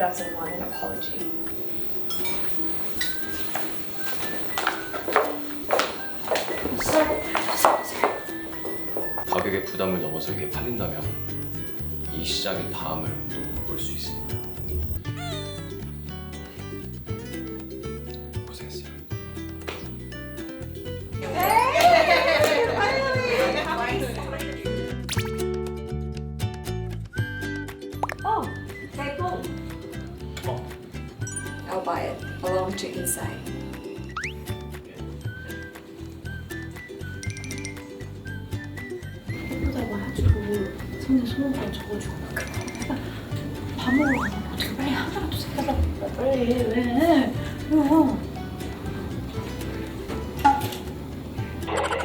doesn't want an apology. 가격의 부담을 넘어서 이게 팔린다면 이 시장의 다음을 또 볼 수 있으니까 손에 손으로 막 그래. 밥 먹으러 가면 어떻게 빨리 하나라도 빨리 왜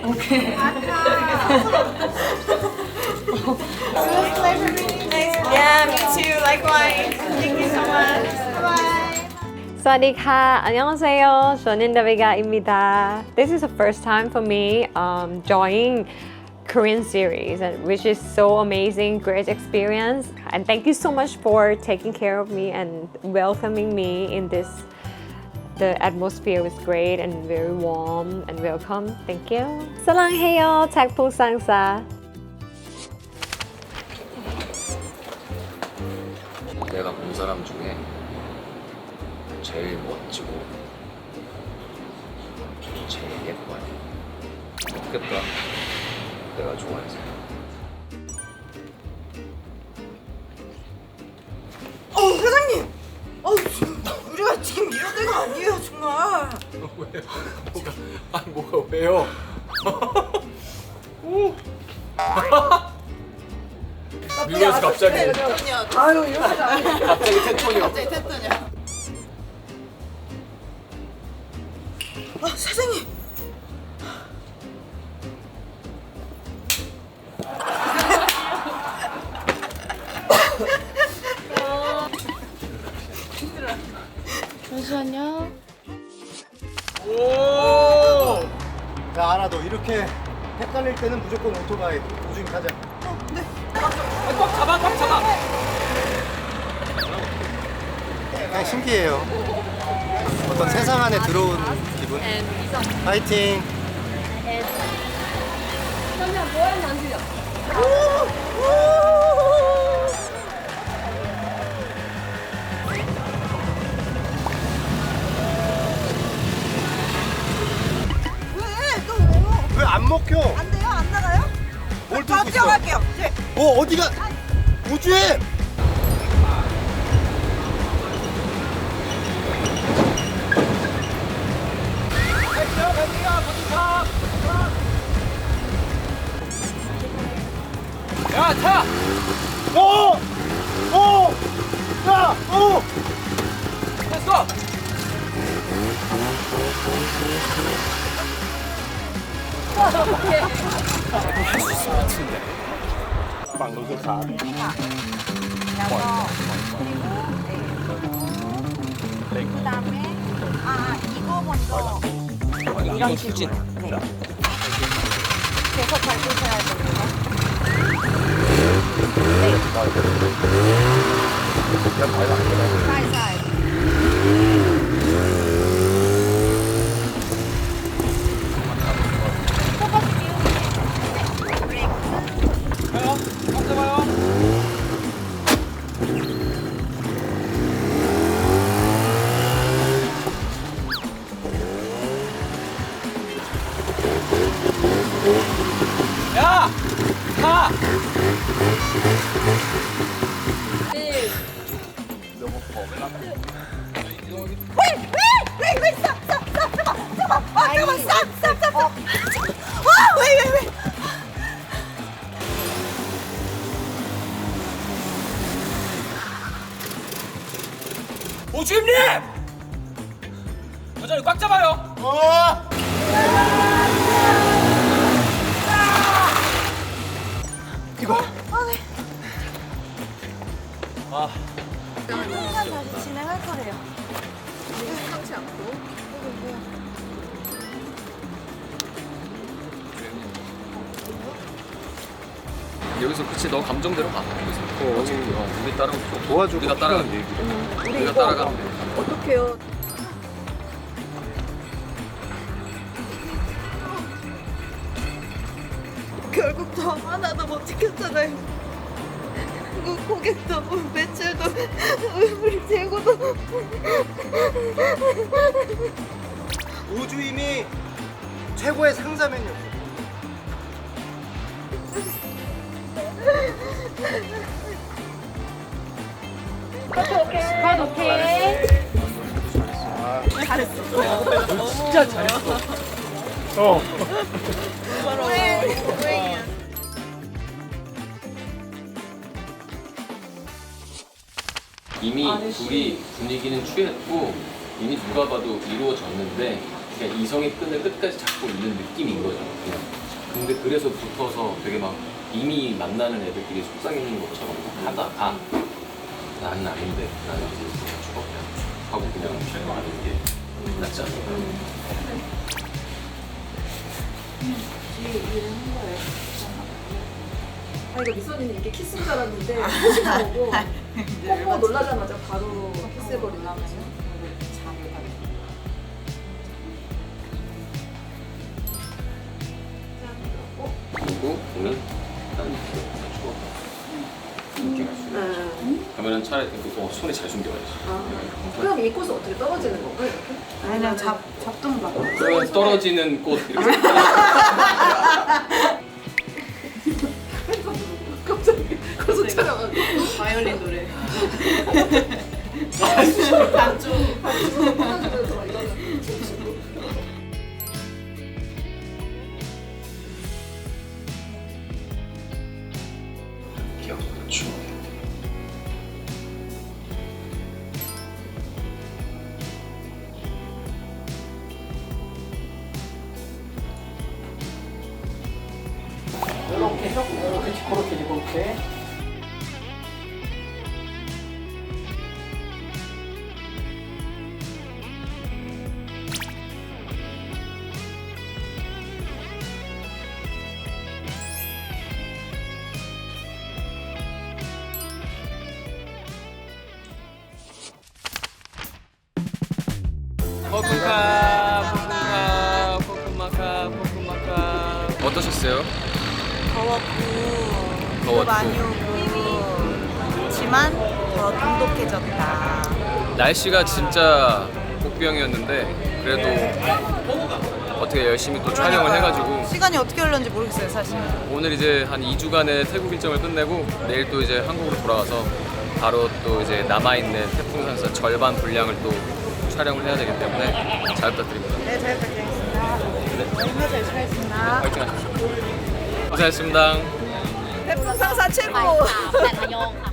오케이. Yeah, me too. Likewise. Thank you so much. Bye. 안녕하세요. 저는 This is the first time for me um, joining Korean series, and which is so amazing, great experience. And thank you so much for taking care of me and welcoming me in this. The atmosphere was great and very warm and welcome. Thank you. 사랑해요, 작품상사. 내가 본 사람 중에 제일 멋지고 제일 예뻐요. 좋겠다. 내가 좋아해서. 어, 사장님. 어, 우리가 지금 이럴 때가 아니에요, 정말. 왜요? 뭐가 아니 뭐가 왜요? 밀려서 갑자기 아유, 이러지. 갑자기 테토니가 갑자기 됐더냐. 이렇게 헷갈릴 때는 무조건 오토바이. 우주인 가자. 그냥 신기해요. 어떤 세상 안에 들어온 기분. 파이팅! 왜? 또 먹혀? 안 돼요? 안 나가요? 뭘저 들고 있어? 뛰어갈게요. 네. 어, 어디가? 우주에! 야 타! 어! 어! 야! 어! 됐어! 그다음에 아, 이거 먼저 이건 출진. 계속 밟으셔야 돼요. 살살. 야! 주임님! 여전히 꽉 잡아요! 어! 이거. 아, 시간 다시 진행할 거래요. 여기서 그치 너 감정대로 가. 여기서. 어, 어차피 어, 우리 좀 도와주고 우리가 따라가면 돼. 우리가 따라가면 돼. 어떡해요? 결국 저 하나도 못 지켰잖아요. 그 고객도 매출도 우리 재고도 우주임이 최고의 상사면이었어. 컷 오케이. 어. 이미 둘이 분위기는 취했고 이미 누가 봐도 이루어졌는데 그냥 이성의 끈을 끝까지 잡고 있는 느낌인 거죠. 그냥. 근데 그래서 붙어서 되게 막 이미 만나는 애들끼리 속상해지는 것처럼 하다가 나는 아닌데 나는 이제 그냥 죽어 그냥 하고 그냥 절망하는 게 낫지 않을까. 아 이거 미선이는 이게 키스인 줄 알았는데 키스가 오고. 뽀뽀 놀라자마자 바로 키스해버리는 거지. 그리고 오늘 그러면은 차라리 그, 어, 손에 잘 숨겨야지. 그럼 이 꽃은 어떻게 떨어지는 건가 이렇게? 아니 그냥 잡 잡동 봐. 그러면 떨어지는 꽃 이렇게. 갑자기 고속 촬영하고 바이올린 노래. 기억 이렇게 해서 그렇지 그렇게 이렇게. 포크마카 포크마카 어떠셨어요? 더웠고 더웠고. 많이 오고 지만 더 돈독해졌다. 날씨가 진짜 복병이었는데 그래도 어떻게 열심히 또 촬영을 해가지고 시간이 어떻게 흘렀는지 모르겠어요 사실. 오늘 이제 한 2주간의 태국 일정을 끝내고 내일 또 이제 한국으로 돌아가서 바로 또 이제 남아있는 태풍산사 절반 분량을 또 촬영을 해야 되기 때문에 잘 부탁드립니다. 네, 잘 부탁드리겠습니다. 얼마 잘 하겠습니다. 파이팅 하십시오. 고생하셨습니다. 태풍 상사 최고. แต่ทยองค่ะ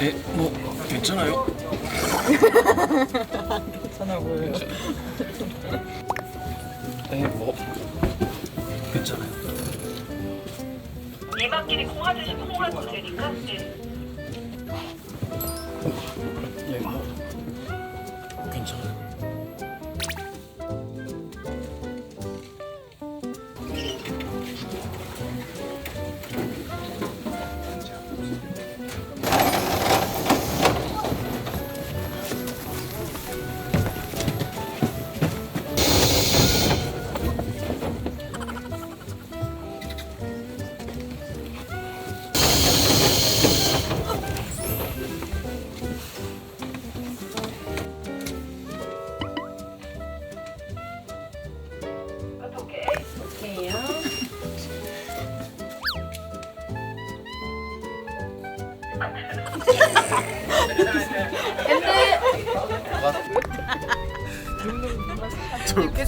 네, 뭐 괜찮아요? 괜찮아 보여요. 네, 뭐 괜찮아요. 얘만끼리 콩 하듯이 콩을 해도 되니까 네. 네, 뭐 괜찮아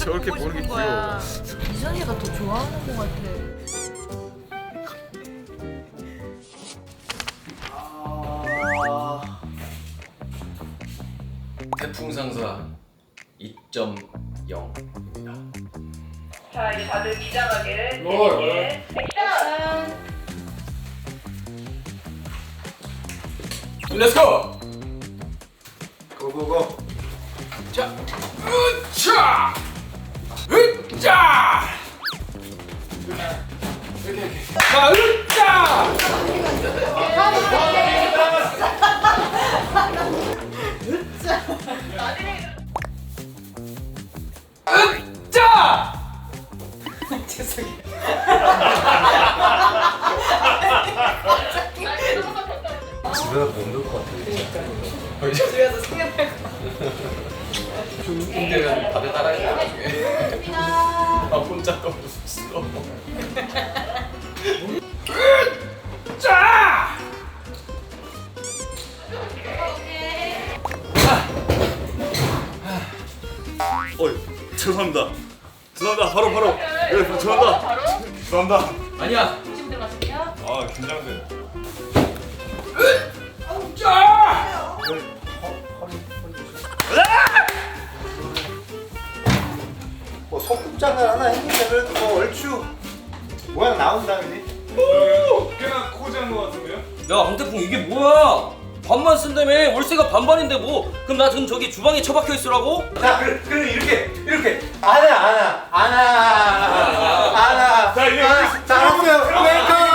저, 저렇게 보는 게 귀여워. 이선이가 더 좋아하는 것 같아. 태풍 상사 2.0입니다. 자 이제 다들 기장하게 재밌게 액션 렛츠고! 고고고. 자, 으차! 자, 으짜! 으짜! 집에 가서 못놀 것 같아. 진짜. 집에서 생각할 것 같아. 힘들면 다들 따라해줘. 나중에. 나 혼자 거 무슨 짜! 어이 죄송합니다. 죄송합니다. 바로 바로. 예 죄송합니다. 죄송합니다. 아니야. 아 긴장돼 짜! 뭐 소꿉장을 하나 했는데 그래도 뭐 얼추 모양 나온다 그지? 꽤나 코지한 것 같은데요? 야 황태풍 이게 뭐야 반만 쓴다며 월세가 반반인데 뭐 그럼 나 지금 저기 주방에 처박혀 있으라고? 자 그래 그래 이렇게 이렇게 안아 안아 안아 안아 자, 이제 안아. 자 알았어요 웰컴